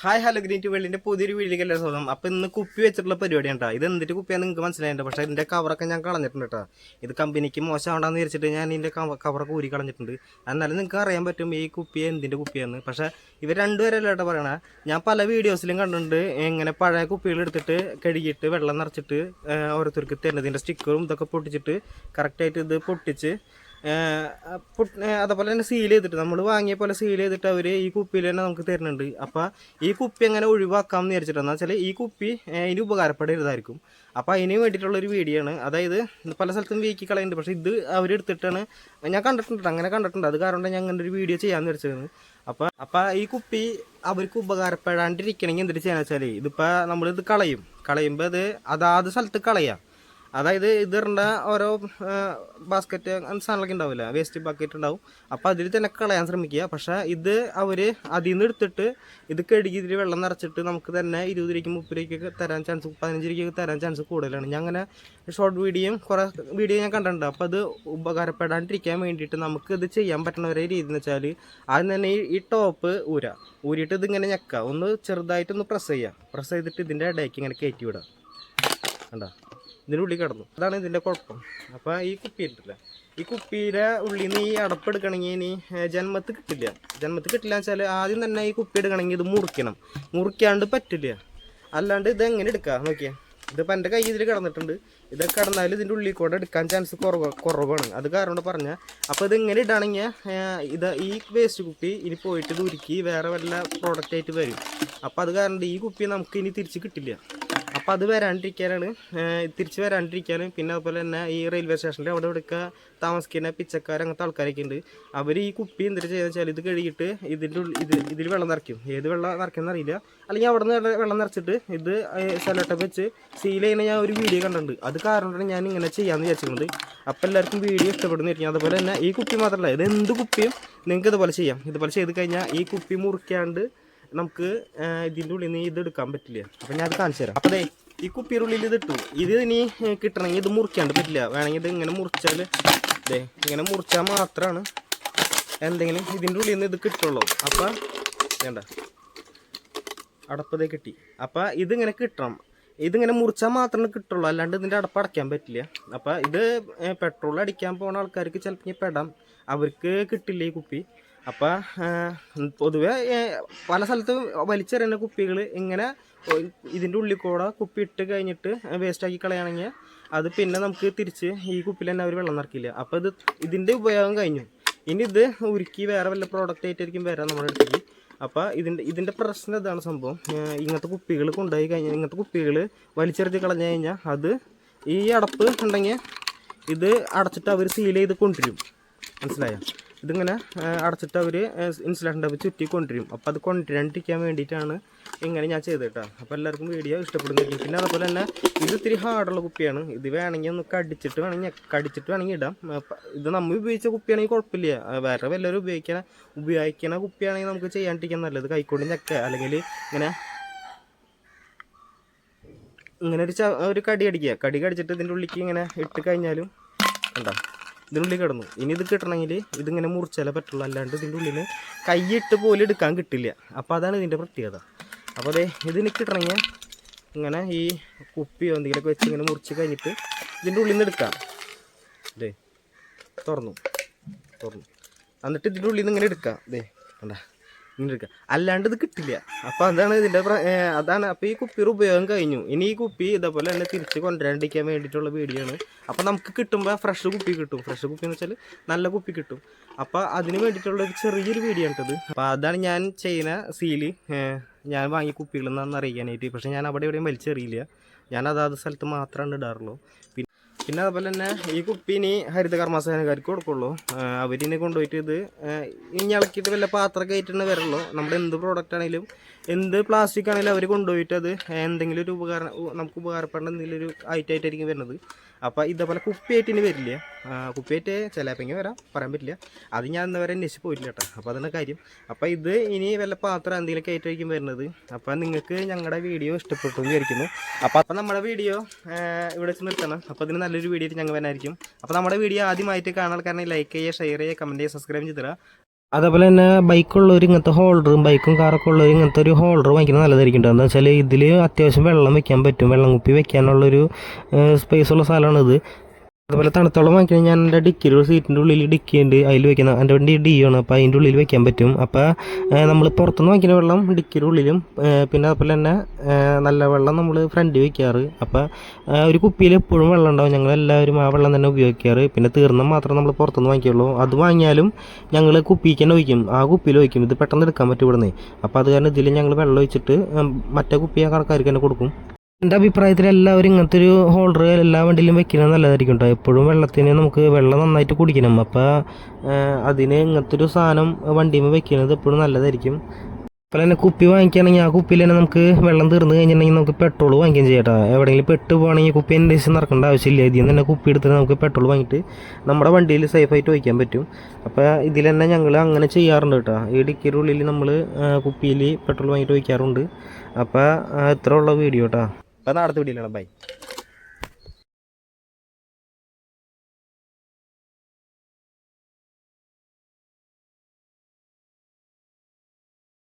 Hi hello green to വേൾഡിന്റെ പുതിയൊരു വീഡിയോക്കല്ലേ സ്വന്തം അപ്പൊ ഇന്ന് കുപ്പി വെച്ചിട്ടുള്ള പരിപാടിയാണ് കേട്ടോ. ഇത് എന്തിട്ട് കുപ്പിയാന്ന് നിങ്ങൾക്ക് മനസ്സിലായിട്ടുണ്ട് പക്ഷേ ഇതിന്റെ കവറൊക്കെ ഞാൻ കളഞ്ഞിട്ടുണ്ട് കേട്ടോ. ഇത് കമ്പനിക്ക് മോശമാണെന്ന് വിചാരിച്ചിട്ട് ഞാൻ ഇതിന്റെ കവറൊക്കെ ഊരി കളഞ്ഞിട്ടുണ്ട്. എന്നാലും നിങ്ങൾക്ക് അറിയാൻ പറ്റും ഈ കുപ്പി എന്തിന്റെ കുപ്പിയാന്ന്. പക്ഷേ ഇവർ രണ്ടുപേരല്ല കേട്ടോ പറയണേ. ഞാൻ പല വീഡിയോസിലും കണ്ടിട്ടുണ്ട്. എങ്ങനെ പഴയ കുപ്പികൾ എടുത്തിട്ട് കഴുകിയിട്ട് വെള്ളം നിറച്ചിട്ട് ഓരോരുത്തർക്ക് തരുന്നതിന്റെ സ്റ്റിക്കറും ഇതൊക്കെ പൊട്ടിച്ചിട്ട് കറക്റ്റായിട്ട് ഇത് പൊട്ടിച്ച് അതേപോലെ തന്നെ സീൽ ചെയ്തിട്ട് നമ്മൾ വാങ്ങിയ പോലെ സീൽ ചെയ്തിട്ട് അവർ ഈ കുപ്പിയിൽ തന്നെ നമുക്ക് തരുന്നുണ്ട്. അപ്പോൾ ഈ കുപ്പി എങ്ങനെ ഒഴിവാക്കാം എന്ന് വിചാരിച്ചിട്ടാണ് വെച്ചാൽ ഈ കുപ്പി ഇതിന് ഉപകാരപ്പെടരുതായിരിക്കും. അപ്പോൾ അതിന് വേണ്ടിയിട്ടുള്ളൊരു വീഡിയോ ആണ്. അതായത് പല സ്ഥലത്തും വീക്കി കളയുന്നുണ്ട്. പക്ഷേ ഇത് അവരെടുത്തിട്ടാണ് ഞാൻ കണ്ടിട്ടുണ്ട് അങ്ങനെ കണ്ടിട്ടുണ്ട്. അത് കാരണം ഞാൻ അങ്ങനെ ഒരു വീഡിയോ ചെയ്യാമെന്ന് വിചാരിച്ചത് അപ്പോൾ അപ്പോൾ ഈ കുപ്പി അവർക്ക് ഉപകാരപ്പെടാണ്ടിരിക്കണമെങ്കിൽ എന്തിട്ട് ചെയ്യാന്ന് വെച്ചാൽ ഇതിപ്പോൾ നമ്മളിത് കളയും. കളയുമ്പോൾ അത് അതാത് സ്ഥലത്ത് കളയാം. അതായത് ഇത് ഓരോ ബാസ്ക്കറ്റ് സാധനങ്ങളൊക്കെ ഉണ്ടാവില്ല? വേസ്റ്റ് ബക്കറ്റ് ഉണ്ടാവും. അപ്പോൾ അതിൽ തന്നെ കളയാൻ ശ്രമിക്കുക. പക്ഷേ ഇത് അവർ അതിൽ നിന്ന് എടുത്തിട്ട് ഇത് കഴുകി ഇതിൽ വെള്ളം നിറച്ചിട്ട് നമുക്ക് തന്നെ ഇരുപത് രൂപയ്ക്ക് മുപ്പത് രൂപയ്ക്കൊക്കെ തരാൻ ചാൻസ് പതിനഞ്ച് രൂപയ്ക്കൊക്കെ തരാൻ ചാൻസ് കൂടുതലാണ്. ഞാൻ അങ്ങനെ ഷോർട്ട് വീഡിയോയും കുറേ വീഡിയോ ഞാൻ കണ്ടിട്ടുണ്ട്. അപ്പോൾ അത് ഉപകാരപ്പെടാണ്ടിരിക്കാൻ വേണ്ടിയിട്ട് നമുക്ക് ഇത് ചെയ്യാൻ പറ്റുന്ന ഒരേ രീതി എന്ന് വെച്ചാൽ ആദ്യം തന്നെ ഈ ടോപ്പ് ഊര. ഊരിയിട്ട് ഇതിങ്ങനെ ഞെക്കുക ഒന്ന് ചെറുതായിട്ടൊന്ന് പ്രസ് ചെയ്യുക. പ്രസ് ചെയ്തിട്ട് ഇതിന്റെ ഇടയ്ക്ക് ഇങ്ങനെ കയറ്റി വിടുക. കണ്ടോ? ഇതിന്റെ ഉള്ളിൽ കിടന്നു. അതാണ് ഇതിന്റെ കുഴപ്പം. അപ്പോൾ ഈ കുപ്പി ഉണ്ടല്ലേ ഈ കുപ്പിയുടെ ഉള്ളിൽ നിന്ന് ഈ അടപ്പ് എടുക്കണമെങ്കിൽ ഇനി ജന്മത്ത് കിട്ടില്ല. ജന്മത്ത് കിട്ടില്ല വെച്ചാൽ ആദ്യം തന്നെ ഈ കുപ്പി എടുക്കണമെങ്കിൽ ഇത് മുറിക്കണം. മുറിക്കാണ്ട് പറ്റില്ല. അല്ലാണ്ട് ഇത് എങ്ങനെ എടുക്കുക നോക്കിയാൽ ഇതിപ്പോൾ എന്റെ കൈ ഇതിൽ കിടന്നിട്ടുണ്ട്. ഇത് കിടന്നാൽ ഇതിന്റെ ഉള്ളിൽ കൂടെ എടുക്കാൻ ചാൻസ് കുറവ് കുറവാണ്. അത് കാരണം പറഞ്ഞാൽ അപ്പോൾ ഇത് ഇങ്ങനെ ഇടുകയാണെങ്കിൽ ഇത് ഈ വേസ്റ്റ് കുപ്പി ഇനി പോയിട്ട് ഇത് ഉരുക്കി വേറെ വല്ല പ്രോഡക്റ്റായിട്ട് വരും. അപ്പോൾ അത് കാരണം ഈ കുപ്പി നമുക്ക് ഇനി തിരിച്ച് കിട്ടില്ല. അപ്പോൾ അത് വരാണ്ടിരിക്കാനാണ്. തിരിച്ച് വരാണ്ടിരിക്കാനും. പിന്നെ അതുപോലെ തന്നെ ഈ റെയിൽവേ സ്റ്റേഷനിൽ അവിടെ ഇവിടെയൊക്കെ താമസിക്കുന്ന പിച്ചക്കാർ അങ്ങനത്തെ ആൾക്കാരൊക്കെ ഉണ്ട് അവർ ഈ കുപ്പി എന്തിട്ട് ചെയ്യുന്നത് വെച്ചാൽ ഇത് കഴുകിയിട്ട് ഇതിന്റെ ഉള്ളിൽ ഇത് ഇതിൽ വെള്ളം നിറയ്ക്കും. ഏത് വെള്ളം നിറയ്ക്കുന്ന അറിയില്ല. അല്ലെങ്കിൽ അവിടെ നിന്ന് വെള്ളം നിറച്ചിട്ട് ഇത് സെലട്ടപ്പ് വെച്ച് സീൽ ചെയ്യുന്ന ഞാൻ ഒരു വീഡിയോ കണ്ടിട്ടുണ്ട്. അത് കാരണമാണ് ഞാൻ ഇങ്ങനെ ചെയ്യാമെന്ന് വിചാരിച്ചിട്ടുണ്ട്. അപ്പോൾ എല്ലാവർക്കും വീഡിയോ ഇഷ്ടപ്പെടുന്നിരിക്കും അതുപോലെ തന്നെ ഈ കുപ്പി മാത്രമല്ല ഇത് എന്ത് കുപ്പിയും നിങ്ങൾക്ക് ഇതുപോലെ ചെയ്യാം. ഇതുപോലെ ചെയ്ത് കഴിഞ്ഞാൽ ഈ കുപ്പി മുറിക്കാണ്ട് നമുക്ക് ഇതിന്റെ ഉള്ളിൽ നിന്ന് ഇത് എടുക്കാൻ പറ്റില്ല. അപ്പം ഞാൻ അത് കാണിച്ചു തരാം. അപ്പോൾ ഈ കുപ്പിയുടെ ഇത് ഇട്ടു. ഇത് ഇനി കിട്ടണമെങ്കിൽ ഇത് മുറിക്കാണ്ട് പറ്റില്ല. വേണമെങ്കിൽ ഇത് ഇങ്ങനെ മുറിച്ചാൽ ദേ ഇങ്ങനെ മുറിച്ചാൽ മാത്രമാണ് എന്തെങ്കിലും ഇതിന്റെ ഉള്ളിൽ നിന്ന് ഇത് കിട്ടുള്ളൂ. അപ്പം വേണ്ട. അടപ്പതേ കിട്ടി. അപ്പം ഇതിങ്ങനെ കിട്ടണം. ഇതിങ്ങനെ മുറിച്ചാൽ മാത്രമേ കിട്ടുള്ളൂ. അല്ലാണ്ട് ഇതിന്റെ അടപ്പ് അടയ്ക്കാൻ പറ്റില്ല. അപ്പം ഇത് പെട്രോൾ അടിക്കാൻ പോകുന്ന ആൾക്കാർക്ക് ചിലപ്പോൾ പെടാം. അവർക്ക് കിട്ടില്ല ഈ കുപ്പി. അപ്പം പൊതുവെ പല സ്ഥലത്തും വലിച്ചെറിയുന്ന കുപ്പികൾ ഇങ്ങനെ ഇതിന്റെ ഉള്ളിൽ കൂടെ കുപ്പി ഇട്ട് കഴിഞ്ഞിട്ട് വേസ്റ്റാക്കി കളയുകയാണെങ്കിൽ അത് പിന്നെ നമുക്ക് തിരിച്ച് ഈ കുപ്പിയിൽ തന്നെ അവർ വെള്ളം നിറക്കില്ല? അപ്പോൾ ഇത് ഇതിന്റെ ഉപയോഗം കഴിഞ്ഞു. ഇനി ഇത് ഉരുക്കി വേറെ വല്ല പ്രോഡക്റ്റ് ആയിട്ടായിരിക്കും വരാൻ നമ്മുടെ അടുത്തേക്ക്. അപ്പോൾ ഇതിന്റെ ഇതിന്റെ പ്രശ്നം ഇതാണ് സംഭവം. ഇങ്ങനത്തെ കുപ്പികൾ കൊണ്ടുപോയി കഴിഞ്ഞാൽ ഇങ്ങനത്തെ കുപ്പികൾ വലിച്ചെറിഞ്ഞ് കളഞ്ഞു കഴിഞ്ഞാൽ അത് ഈ അടപ്പ് ഉണ്ടെങ്കിൽ ഇത് അടച്ചിട്ട് അവർ സീൽ ചെയ്ത് കൊണ്ടുവരും. മനസ്സിലായോ? ഇതിങ്ങനെ അടച്ചിട്ട് അവർ ഇൻസുലേഷൻ ടബ് ചുറ്റി കൊണ്ടുവരും അപ്പോൾ അത് കൊണ്ടുവരാണ്ടിരിക്കാൻ വേണ്ടിയിട്ടാണ് ഇങ്ങനെ ഞാൻ ചെയ്തത് കേട്ടോ അപ്പോൾ എല്ലാവർക്കും വീഡിയോ ഇഷ്ടപ്പെടുന്നില്ല പിന്നെ അതുപോലെ തന്നെ ഇത് ഇത്തിരി ഹാർഡുള്ള കുപ്പിയാണ്. ഇത് വേണമെങ്കിൽ ഒന്ന് കടിച്ചിട്ട് വേണമെങ്കിൽ കടിച്ചിട്ട് വേണമെങ്കിൽ ഇടാം. ഇത് നമ്മൾ ഉപയോഗിച്ച കുപ്പിയാണെങ്കിൽ കുഴപ്പമില്ല. വേറെ വല്ലവരും ഉപയോഗിക്കണ ഉപയോഗിക്കണ കുപ്പിയാണെങ്കിൽ നമുക്ക് ചെയ്യാണ്ടിരിക്കാൻ നല്ലത്. കൈക്കൊണ്ട് ഞെക്ക അല്ലെങ്കിൽ ഇങ്ങനെ ഇങ്ങനെ ഒരു ഒരു കടി അടിക്കുക. കടി കടിച്ചിട്ട് ഇതിന്റെ ഉള്ളിലേക്ക് ഇങ്ങനെ ഇട്ട് കഴിഞ്ഞാലും കണ്ടോ? ഇതിനുള്ളിൽ കിടന്നു. ഇനി ഇത് കിട്ടണമെങ്കിൽ ഇതിങ്ങനെ മുറിച്ചാലേ പറ്റുള്ളൂ. അല്ലാണ്ട് ഇതിന്റെ ഉള്ളിൽ കൈയിട്ട് പോലും എടുക്കാൻ കിട്ടില്ല. അപ്പോൾ അതാണ് ഇതിന്റെ പ്രത്യേകത. അപ്പോൾ അതെ ഇതിന് കിട്ടണമെങ്കിൽ ഇങ്ങനെ ഈ കുപ്പിയോ എന്തെങ്കിലുമൊക്കെ വെച്ച് ഇങ്ങനെ മുറിച്ച് കഴിഞ്ഞിട്ട് ഇതിന്റെ ഉള്ളിൽ നിന്ന് എടുക്കാം. ഇതേ തുറന്നു. തുറന്നു. എന്നിട്ട് ഇതിന്റെ ഉള്ളിൽ നിന്ന് ഇങ്ങനെ എടുക്കാം. അതെ കണ്ടാ. ഇങ്ങനെ എടുക്കാം അല്ലാണ്ട് ഇത് കിട്ടില്ല. അപ്പോൾ അതാണ് ഇതിന്റെ അതാണ് അപ്പോൾ ഈ കുപ്പിയുടെ ഉപയോഗം കഴിഞ്ഞു. ഇനി ഈ കുപ്പി ഇതേപോലെ തന്നെ തിരിച്ച് കൊണ്ടുവരാണ്ടിരിക്കാൻ വേണ്ടിയിട്ടുള്ള ആണ്. അപ്പോൾ നമുക്ക് കിട്ടുമ്പോൾ ഫ്രഷ് കുപ്പി കിട്ടും. ഫ്രഷ് കുപ്പി എന്ന് വെച്ചാൽ നല്ല കുപ്പി കിട്ടും. അപ്പോൾ അതിന് വേണ്ടിയിട്ടുള്ള ഒരു ചെറിയൊരു വീഡിയോ ആണിട്ടത് അപ്പോൾ അതാണ് ഞാൻ ചെയ്യുന്ന സീൽ ഞാൻ വാങ്ങിയ കുപ്പികളിൽ നിന്നാണെന്ന് അറിയിക്കാനായിട്ട് പക്ഷേ ഞാൻ അവിടെ എവിടെയും വലിച്ചെറിയില്ല. ഞാൻ അതാത് സ്ഥലത്ത് മാത്രമാണ് ഇടാറുള്ളൂ. പിന്നെ അതുപോലെ തന്നെ ഈ കുപ്പി ഇനി ഹരിത കർമ്മസേനക്കാർക്ക് കൊടുക്കുള്ളൂ. അവരിനെ കൊണ്ടുപോയിട്ട് ഇത് ഇനി ഇളക്കിയിട്ട് വല്ല പാത്രം ആയിട്ടാണ് വരുള്ളൂ. നമ്മുടെ എന്ത് പ്രോഡക്റ്റ് ആണെങ്കിലും എന്ത് പ്ലാസ്റ്റിക് ആണെങ്കിലും അവർ കൊണ്ടുപോയിട്ട് അത് എന്തെങ്കിലും ഒരു ഉപകാരം നമുക്ക് ഉപകാരപ്പെടേണ്ട എന്തെങ്കിലും ഒരു ഐറ്റായിട്ടായിരിക്കും വരുന്നത്. അപ്പോൾ ഇതേപോലെ കുപ്പിയായിട്ട് ഇനി വരില്ല. കുപ്പിയായിട്ട് ചിലപ്പോൾ വരാം. പറയാൻ പറ്റില്ല. അത് ഞാൻ ഇന്ന് വരെ അന്വേഷിച്ച് പോയില്ല കേട്ടോ. അപ്പോൾ അതാണ് കാര്യം. അപ്പോൾ ഇത് ഇനി വല്ല പാത്രം എന്തെങ്കിലും കയറ്റിയിരിക്കും വരുന്നത്. അപ്പോൾ നിങ്ങൾക്ക് ഞങ്ങളുടെ വീഡിയോ ഇഷ്ടപ്പെട്ടു വിചാരിക്കുന്നു. അപ്പോൾ അപ്പോൾ നമ്മുടെ വീഡിയോ ഇവിടെ വെച്ച് നിർത്തണം. അപ്പോൾ അതിന് നല്ലൊരു വീഡിയോ ഞങ്ങൾ വരാനായിരിക്കും അപ്പോൾ നമ്മുടെ വീഡിയോ ആദ്യമായിട്ട് കാണാൻ കാരണം ലൈക്ക് ചെയ്യുക ഷെയർ ചെയ്യുക കമന്റ് ചെയ്യുക സബ്സ്ക്രൈബ് ചെയ്തിടുക അതേപോലെ തന്നെ ഒരു ഇങ്ങനത്തെ ഹോൾഡറും ബൈക്കും കാറൊക്കെ ഒരു ഇങ്ങനത്തെ ഒരു ഹോൾഡർ വാങ്ങിക്കുന്നത് നല്ലതായിരിക്കും എന്താ വെച്ചാൽ ഇതിൽ അത്യാവശ്യം വെള്ളം വെക്കാൻ പറ്റും. വെള്ളം കുപ്പി വെക്കാനുള്ളൊരു സ്പേസ് ഉള്ള സ്ഥലമാണിത്. അതുപോലെ തണുത്തോളം വാങ്ങിക്കഴിഞ്ഞാൽ ഞാൻ എന്റെ ഡിക്കിയിൽ ഒരു സീറ്റിന്റെ ഉള്ളിൽ ഡിക്കി ഉണ്ട് അതിൽ വെക്കുന്ന എന്റെ വണ്ടി ഡി ആണ്. അപ്പോൾ അതിന്റെ ഉള്ളിൽ വെക്കാൻ പറ്റും. അപ്പോൾ നമ്മൾ പുറത്തുനിന്ന് വാങ്ങിക്കുന്ന വെള്ളം ഡിക്കിയുടെ ഉള്ളിലും പിന്നെ അതുപോലെ തന്നെ നല്ല വെള്ളം നമ്മൾ ഫ്രണ്ടിൽ വെക്കാറ്. അപ്പോൾ ഒരു കുപ്പിയിൽ എപ്പോഴും വെള്ളം ഉണ്ടാവും. ഞങ്ങൾ എല്ലാവരും ആ വെള്ളം തന്നെ ഉപയോഗിക്കാറ്. പിന്നെ തീർന്നാൽ മാത്രം നമ്മൾ പുറത്തുനിന്ന് വാങ്ങിക്കുള്ളൂ. അത് വാങ്ങിയാലും ഞങ്ങൾ കുപ്പിക്ക് തന്നെ ഒഴിക്കും. ആ കുപ്പിയിൽ ഒഴിക്കും. ഇത് പെട്ടെന്ന് എടുക്കാൻ പറ്റും ഇവിടുന്ന്. അപ്പോൾ അത് കാരണം ഇതിൽ ഞങ്ങൾ വെള്ളം ഒഴിച്ചിട്ട് മറ്റേ കുപ്പി ആ കണക്കാർക്ക് തന്നെ കൊടുക്കും. എന്റെ അഭിപ്രായത്തിൽ എല്ലാവരും ഇങ്ങനത്തെ ഒരു ഹോൾഡർ എല്ലാ വണ്ടിയിലും വെക്കുന്നത് നല്ലതായിരിക്കും കേട്ടോ എപ്പോഴും വെള്ളത്തിന് നമുക്ക് വെള്ളം നന്നായിട്ട് കുടിക്കണം. അപ്പോൾ അതിന് ഇങ്ങനത്തെ ഒരു സാധനം വണ്ടിയിൽ വെക്കുന്നത് എപ്പോഴും നല്ലതായിരിക്കും. അപ്പോൾ തന്നെ കുപ്പി വാങ്ങിക്കുകയാണെങ്കിൽ ആ കുപ്പിയിൽ തന്നെ നമുക്ക് വെള്ളം തീർന്നു കഴിഞ്ഞിട്ടുണ്ടെങ്കിൽ നമുക്ക് പെട്രോൾ വാങ്ങിക്കുകയും ചെയ്യട്ടോ എവിടെയെങ്കിലും പെട്ട് പോകണമെങ്കിൽ കുപ്പി അന്വേഷിച്ച് നടക്കേണ്ട ആവശ്യമില്ല. ഇതിൽ നിന്ന് തന്നെ കുപ്പി എടുത്തിട്ട് നമുക്ക് പെട്രോൾ വാങ്ങിയിട്ട് നമ്മുടെ വണ്ടിയിൽ സേഫായിട്ട് വയ്ക്കാൻ പറ്റും. അപ്പോൾ ഇതിൽ തന്നെ ഞങ്ങൾ അങ്ങനെ ചെയ്യാറുണ്ട് കേട്ടോ ഈ ഡിക്കിയുടെ ഉള്ളിൽ നമ്മൾ കുപ്പിയിൽ പെട്രോൾ വാങ്ങിയിട്ട് വയ്ക്കാറുണ്ട് അപ്പോൾ ഇത്ര ഉള്ള വീഡിയോ കേട്ടോ അപ്പോൾ നടത്തി വീഡിയോയിലാണ് ബൈ